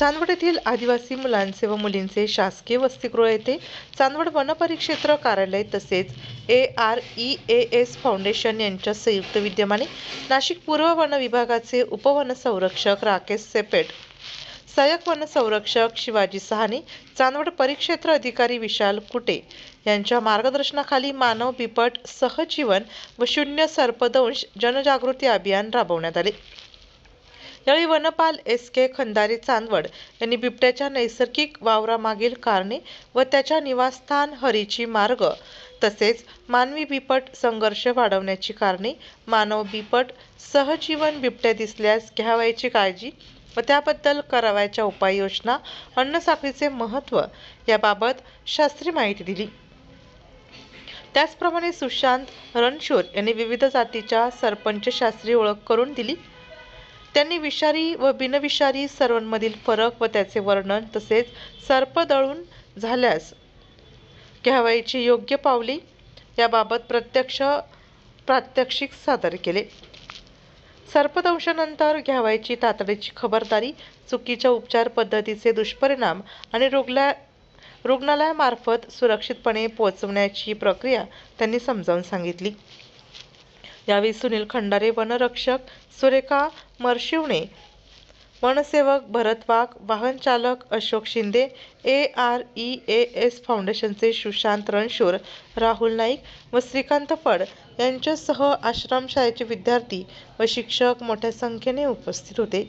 चांदवड येथील आदिवासी मुलांचे व मुलींचे शासकीय वसतिगृह येथे चांदवड वनपरिक्षेत्र कार्यालय तसेच A R E A S foundation यांच्या संयुक्त विद्यमाने नाशिक पूर्व वन विभागाचे उपवनसंरक्षक राकेश सेपेट सहाय्यक वनसंरक्षक शिवाजी सहाने चांदवड परिक्षेत्र अधिकारी विशाल कुटे यांच्या मार्गदर्शनाखाली मानव बिबट सहजीवन व शून्य सर्पदंश जनजागृती अभियान राबवण्यात आले. यावेळी वनपाल एस के खंदारे चांदवड यांनी बिबट्याच्या नैसर्गिक वावरामागील कारणे व त्याच्या निवासस्थान हरीची मार्ग तसेच मानवी बिबट संघर्ष वाढवण्याची कारणे मानव बिबट सहजीवन बिबट्या दिसल्यास घ्यावयाची काळजी व त्याबद्दल करावयाच्या उपाययोजना अन्नसाखळीचे महत्त्व याबाबत शास्त्रीय माहिती दिली. त्याचप्रमाणे सुशांत रणशूर यांनी विविध जातीच्या सरपंचशास्त्री ओळख करून दिली. त्यांनी विषारी व बिनविषारी सर्वांमधील फरक व त्याचे वर्णन तसेच सर्प दळून झाल्यास घ्यावायची योग्य पावली याबाबत प्रत्यक्ष प्रात्यक्षिक सादर केले. सर्पदंशानंतर घ्यावायची तातडीची खबरदारी चुकीच्या उपचार पद्धतीचे दुष्परिणाम आणि रुग्णा रुग्णालयामार्फत सुरक्षितपणे पोहोचवण्याची प्रक्रिया त्यांनी समजावून सांगितली. यावेळी सुनील खंडारे वनरक्षक सुरेखा मरशिवणे वनसेवक भरत वाघ वाहन चालक Ashok Shinde A R E A S फाउंडेशनचे सुशांत रणशूर राहुल नाईक व श्रीकांत फड यांच्यासह आश्रमशाळेचे विद्यार्थी व शिक्षक मोठ्या संख्येने उपस्थित होते.